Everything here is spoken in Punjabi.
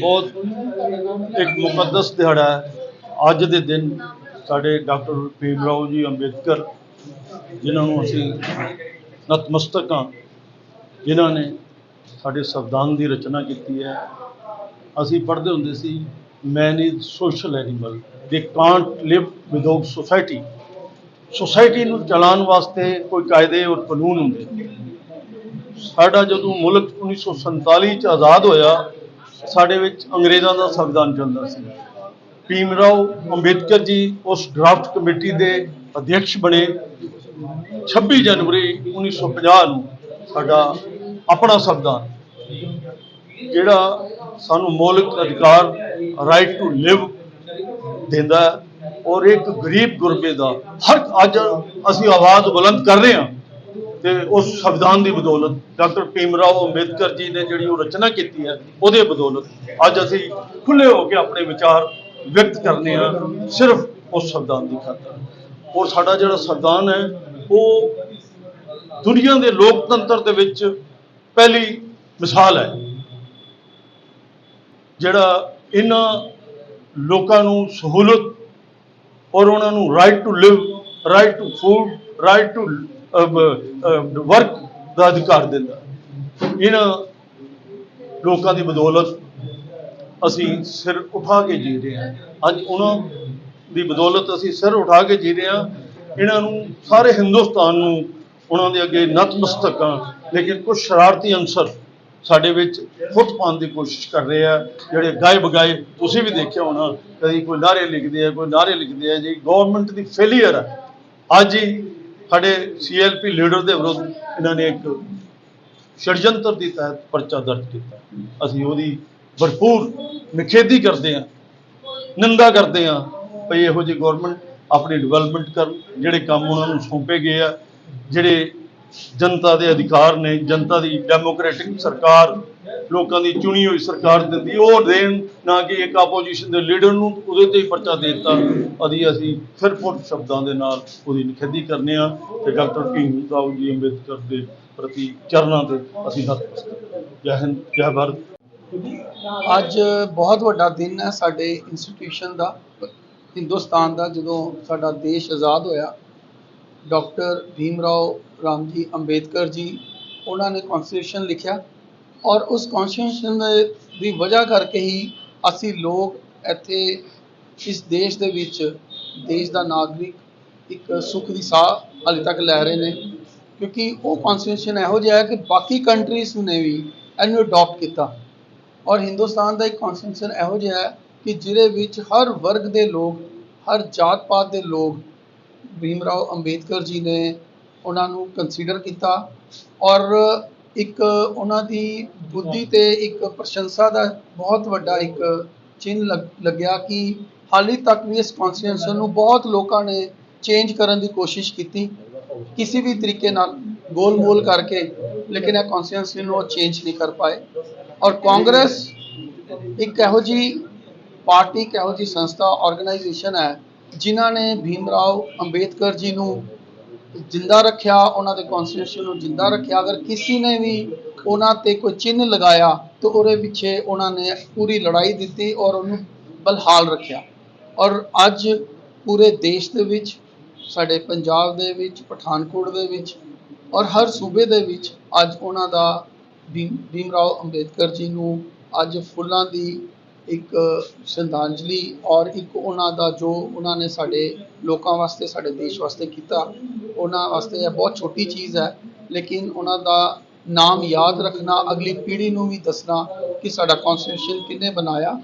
ਬਹੁਤ ਇੱਕ ਮੁਕੱਦਸ ਦਿਹਾੜਾ ਹੈ। ਅੱਜ ਦੇ ਦਿਨ ਸਾਡੇ ਡਾਕਟਰ ਭੀਮ ਰਾਓ ਜੀ ਅੰਬੇਦਕਰ, ਜਿਨ੍ਹਾਂ ਨੂੰ ਅਸੀਂ ਨਤਮਸਤਕ ਹਾਂ, ਜਿਨ੍ਹਾਂ ਨੇ ਸਾਡੇ ਸੰਵਿਧਾਨ ਦੀ ਰਚਨਾ ਕੀਤੀ ਹੈ। ਅਸੀਂ ਪੜ੍ਹਦੇ ਹੁੰਦੇ ਸੀ man is social animal they can't live without society society ਨੂੰ ਚਲਾਉਣ ਵਾਸਤੇ ਕੋਈ ਕਾਇਦੇ ਔਰ ਕਾਨੂੰਨ ਹੁੰਦੇ। ਸਾਡਾ ਜਦੋਂ ਮੁਲਕ 1947 ਚ ਆਜ਼ਾਦ ਹੋਇਆ ਸਾਡੇ ਵਿੱਚ ਅੰਗਰੇਜ਼ਾਂ ਦਾ ਸੰਵਿਧਾਨ ਚੱਲਦਾ ਸੀ। ਭੀਮ ਰਾਓ ਅੰਬੇਦਕਰ ਜੀ ਉਸ ਡਰਾਫਟ ਕਮੇਟੀ ਦੇ ਅਧਿਕਸ਼ ਬਣੇ। 26 ਜਨਵਰੀ 1950 ਨੂੰ ਸਾਡਾ ਆਪਣਾ ਸੰਵਿਧਾਨ, ਜਿਹੜਾ ਸਾਨੂੰ ਮੌਲਿਕ ਅਧਿਕਾਰ ਰਾਈਟ ਟੂ ਲਿਵ ਦਿੰਦਾ ਔਰ ਇੱਕ ਗਰੀਬ ਗੁਰਬੇ ਦਾ, ਹਰ ਅੱਜ ਅਸੀਂ ਆਵਾਜ਼ ਬੁਲੰਦ ਕਰ ਰਹੇ ਹਾਂ। ਤੇ ਉਸ ਸੰਵਿਧਾਨ ਦੀ ਬਦੌਲਤ ਡਾਕਟਰ ਭੀਮ ਰਾਓ ਅੰਬੇਦਕਰ ਜੀ ਨੇ ਜਿਹੜੀ ਉਹ ਰਚਨਾ ਕੀਤੀ ਹੈ, ਉਹਦੇ ਬਦੌਲਤ ਅੱਜ ਅਸੀਂ ਖੁੱਲੇ ਹੋ ਕੇ ਆਪਣੇ ਵਿਚਾਰ ਵਿਅਕਤ ਕਰਨੇ ਆ ਸਿਰਫ ਉਸ ਸੰਵਿਧਾਨ ਦੀ ਖਾਤਰ। ਔਰ ਸਾਡਾ ਜਿਹੜਾ ਸੰਵਿਧਾਨ ਹੈ, ਉਹ ਦੁਨੀਆ ਦੇ ਲੋਕਤੰਤਰ ਦੇ ਵਿੱਚ ਪਹਿਲੀ ਮਿਸਾਲ ਹੈ, ਜਿਹੜਾ ਇਹਨਾਂ ਲੋਕਾਂ ਨੂੰ ਸਹੂਲਤ ਔਰ ਉਹਨਾਂ ਨੂੰ right to live right to food right to work ਦਾ ਅਧਿਕਾਰ ਦਿੰਦਾ। ਇਹਨਾਂ ਲੋਕਾਂ ਦੀ ਬਦੌਲਤ ਅਸੀਂ ਸਿਰ ਉਠਾ ਕੇ ਜੀ ਰਹੇ ਹਾਂ। ਅੱਜ ਉਹਨਾਂ ਦੀ ਬਦੌਲਤ ਅਸੀਂ ਸਿਰ ਉਠਾ ਕੇ ਜੀ ਰਹੇ ਹਾਂ। ਇਹਨਾਂ ਨੂੰ ਸਾਰੇ ਹਿੰਦੁਸਤਾਨ ਨੂੰ ਉਹਨਾਂ ਦੇ ਅੱਗੇ ਨਤਮਸਤਕ ਹਾਂ ਲੇਕਿਨ ਕੁਝ ਸ਼ਰਾਰਤੀ ਅੰਸਰ ਸਾਡੇ ਵਿੱਚ ਫੁੱਟ ਪਾਉਣ ਦੀ ਕੋਸ਼ਿਸ਼ ਕਰ ਰਹੇ ਆ। ਜਿਹੜੇ ਗਾਏ ਬਗਾਏ ਤੁਸੀਂ ਵੀ ਦੇਖਿਆ ਹੋਣਾ, ਕਦੀ ਕੋਈ ਨਾਰੇ ਲਿਖਦੇ ਆ, ਕੋਈ ਨਾਰੇ ਲਿਖਦੇ ਆ ਜੀ ਗਵਰਨਮੈਂਟ ਦੀ ਫੇਲੀਅਰ ਹੈ ਅੱਜ ਹੀ ਸਾਡੇ ਸੀਐਲਪੀ ਲੀਡਰ ਦੇ ਵਿਰੁੱਧ ਇਹਨਾਂ ਨੇ ਇੱਕ ਸ਼ੜਜੰਤਰ ਦੀ ਤਹਿਤ ਪਰਚਾ ਦਰਜ ਕੀਤਾ। ਅਸੀਂ ਉਹਦੀ ਭਰਪੂਰ ਨਿਖੇਧੀ ਕਰਦੇ ਹਾਂ, ਨਿੰਦਾ ਕਰਦੇ ਹਾਂ ਭਈ ਇਹੋ ਜਿਹੀ ਗਵਰਨਮੈਂਟ ਆਪਣੀ ਡਿਵੈਲਪਮੈਂਟ ਕਰਨ, ਜਿਹੜੇ ਕੰਮ ਉਹਨਾਂ ਨੂੰ ਸੌਂਪੇ ਗਏ ਆ, ਜਿਹੜੇ ਜਨਤਾ ਦੇ ਅਧਿਕਾਰ ਨੇ, ਜਨਤਾ ਦੀ ਡੈਮੋਕ੍ਰੈਟਿਕ ਸਰਕਾਰ ਲੋਕਾਂ ਦੀ ਚੁਣੀ ਹੋਈ ਸਰਕਾਰ ਦਿੰਦੀ ਉਹ ਦੇਣ ਨਾ ਕਿ ਇੱਕ ਆਪੋਜੀਸ਼ਨ ਦੇ ਲੀਡਰ ਨੂੰ ਉਹਦੇ ਤੇ ਹੀ ਪਰਚਾ ਦੇ ਦਿੱਤਾ। ਅਦੀ ਅਸੀਂ ਫਿਰ ਸ਼ਬਦਾਂ ਦੇ ਨਾਲ ਉਹਦੀ ਨਿਖੇਧੀ ਕਰਨੇ ਆ ਤੇ ਡਾਕਟਰ ਭੀਮ ਰਾਓ ਜੀ ਅੰਬੇਦਕਰ ਦੇ ਪ੍ਰਤੀ ਚਰਨਾਂ ਤੇ ਅਸੀਂ ਨਤਮਸਤਕ ਜੈ ਹਿੰਦ, ਜੈ ਭਾਰਤ। ਅੱਜ ਬਹੁਤ ਵੱਡਾ ਦਿਨ ਹੈ ਸਾਡੇ ਇੰਸਟੀਟਿਊਸ਼ਨ ਦਾ, ਹਿੰਦੁਸਤਾਨ ਦਾ, ਜਦੋਂ ਸਾਡਾ ਦੇਸ਼ ਆਜ਼ਾਦ ਹੋਇਆ। ਡਾਕਟਰ ਭੀਮ ਰਾਓ ਰਾਮ ਜੀ ਅੰਬੇਦਕਰ ਜੀ, ਉਹਨਾਂ ਨੇ ਕਨਸਟੀਟਿਊਸ਼ਨ ਲਿਖਿਆ। ਔਰ ਉਸ ਕਨਸਟੀਟਿਊਸ਼ਨ ਦੇ, ਦੀ ਵਜ੍ਹਾ ਕਰਕੇ ਹੀ ਅਸੀਂ ਲੋਕ ਇੱਥੇ ਇਸ ਦੇਸ਼ ਦੇ ਵਿੱਚ ਦੇਸ਼ ਦਾ ਨਾਗਰਿਕ ਇੱਕ ਸੁੱਖ ਦੀ ਸਾਹ ਹਾਲੇ ਤੱਕ ਲੈ ਰਹੇ ਨੇ। ਕਿਉਂਕਿ ਉਹ ਕਨਸਟੀਟਿਊਸ਼ਨ ਇਹੋ ਜਿਹਾ ਹੈ ਕਿ ਬਾਕੀ ਕੰਟਰੀਜ਼ ਨੇ ਵੀ ਇਹਨੂੰ ਅਡਾਪਟ ਕੀਤਾ। ਔਰ ਹਿੰਦੁਸਤਾਨ ਦਾ ਇੱਕ ਕਨਸਟੀਟਿਊਸ਼ਨ ਇਹੋ ਜਿਹਾ ਹੈ ਕਿ ਜਿਹਦੇ ਵਿੱਚ ਹਰ ਵਰਗ ਦੇ ਲੋਕ, ਹਰ ਜਾਤ ਪਾਤ ਦੇ ਲੋਕ ਭੀਮ ਰਾਓ ਅੰਬੇਦਕਰ ਜੀ ਨੇ ਉਹਨਾਂ ਨੂੰ ਕੰਸੀਡਰ ਕੀਤਾ। ਔਰ ਇੱਕ ਉਹਨਾਂ ਦੀ ਬੁੱਧੀ ਤੇ ਇੱਕ ਪ੍ਰਸ਼ੰਸਾ ਦਾ ਬਹੁਤ ਵੱਡਾ ਇੱਕ ਚਿੰਨ੍ਹ ਲੱਗ- ਲੱਗਿਆ ਕਿ ਹਾਲੇ ਤੱਕ ਵੀ ਇਸ ਕਨਸਟੀਟਿਊਸ਼ਨ ਨੂੰ ਬਹੁਤ ਲੋਕਾਂ ਨੇ ਚੇਂਜ ਕਰਨ ਦੀ ਕੋਸ਼ਿਸ਼ ਕੀਤੀ। ਕਿਸੇ ਵੀ ਤਰੀਕੇ ਨਾਲ ਗੋਲ-ਮੋਲ ਕਰਕੇ, ਲੇਕਿਨ ਇਹ ਕਨਸਟੀਟਿਊਸ਼ਨ ਨੂੰ ਉਹ ਚੇਂਜ ਨਹੀਂ ਕਰ ਪਾਏ। ਔਰ ਕਾਂਗਰਸ ਇੱਕ ਇਹੋ ਜਿਹੀ ਪਾਰਟੀ, ਇੱਕ ਇਹੋ ਜਿਹੀ ਸੰਸਥਾ ਆਰਗੇਨਾਈਜੇਸ਼ਨ ਹੈ, ਜਿਨ੍ਹਾਂ ਨੇ ਭੀਮ ਰਾਓ ਅੰਬੇਦਕਰ ਜੀ ਨੂੰ ਜਿੰਦਾ ਰੱਖਿਆ, ਉਹਨਾਂ ਦੇ ਕਨਸਟੀਟਿਊਸ਼ਨ ਨੂੰ ਜਿੰਦਾ ਰੱਖਿਆ। ਅਗਰ ਕਿਸੇ ਨੇ ਵੀ ਉਹਨਾਂ ਤੇ ਕੋਈ ਚਿੰਨ੍ਹ ਲਗਾਇਆ, ਤਾਂ ਉਹਦੇ ਪਿੱਛੇ ਉਹਨਾਂ ਨੇ ਪੂਰੀ ਲੜਾਈ ਦਿੱਤੀ ਔਰ ਉਹਨੂੰ ਬਲਹਾਲ ਰੱਖਿਆ। ਔਰ ਅੱਜ ਪੂਰੇ ਦੇਸ਼ ਦੇ ਵਿੱਚ, ਸਾਡੇ ਪੰਜਾਬ ਦੇ ਵਿੱਚ, ਪਠਾਨਕੋਟ ਦੇ ਵਿੱਚ ਔਰ ਹਰ ਸੂਬੇ ਦੇ ਵਿੱਚ ਅੱਜ ਉਹਨਾਂ ਦਾ ਭੀਮ ਭੀਮ ਰਾਓ ਅੰਬੇਦਕਰ ਜੀ ਨੂੰ ਅੱਜ ਫੁੱਲਾਂ ਦੀ ਇੱਕ ਸ਼ਰਧਾਂਜਲੀ ਔਰ ਇੱਕ ਉਹਨਾਂ ਦਾ ਜੋ ਉਹਨਾਂ ਨੇ ਸਾਡੇ ਲੋਕਾਂ ਵਾਸਤੇ, ਸਾਡੇ ਦੇਸ਼ ਵਾਸਤੇ ਕੀਤਾ, ਉਹਨਾਂ ਵਾਸਤੇ ਇਹ ਬਹੁਤ ਛੋਟੀ ਚੀਜ਼ ਹੈ। ਲੇਕਿਨ ਉਹਨਾਂ ਦਾ ਨਾਮ ਯਾਦ ਰੱਖਣਾ, ਅਗਲੀ ਪੀੜ੍ਹੀ ਨੂੰ ਵੀ ਦੱਸਣਾ ਕਿ ਸਾਡਾ ਕਨਸਟੀਟਿਊਸ਼ਨ ਕਿਹਨੇ ਬਣਾਇਆ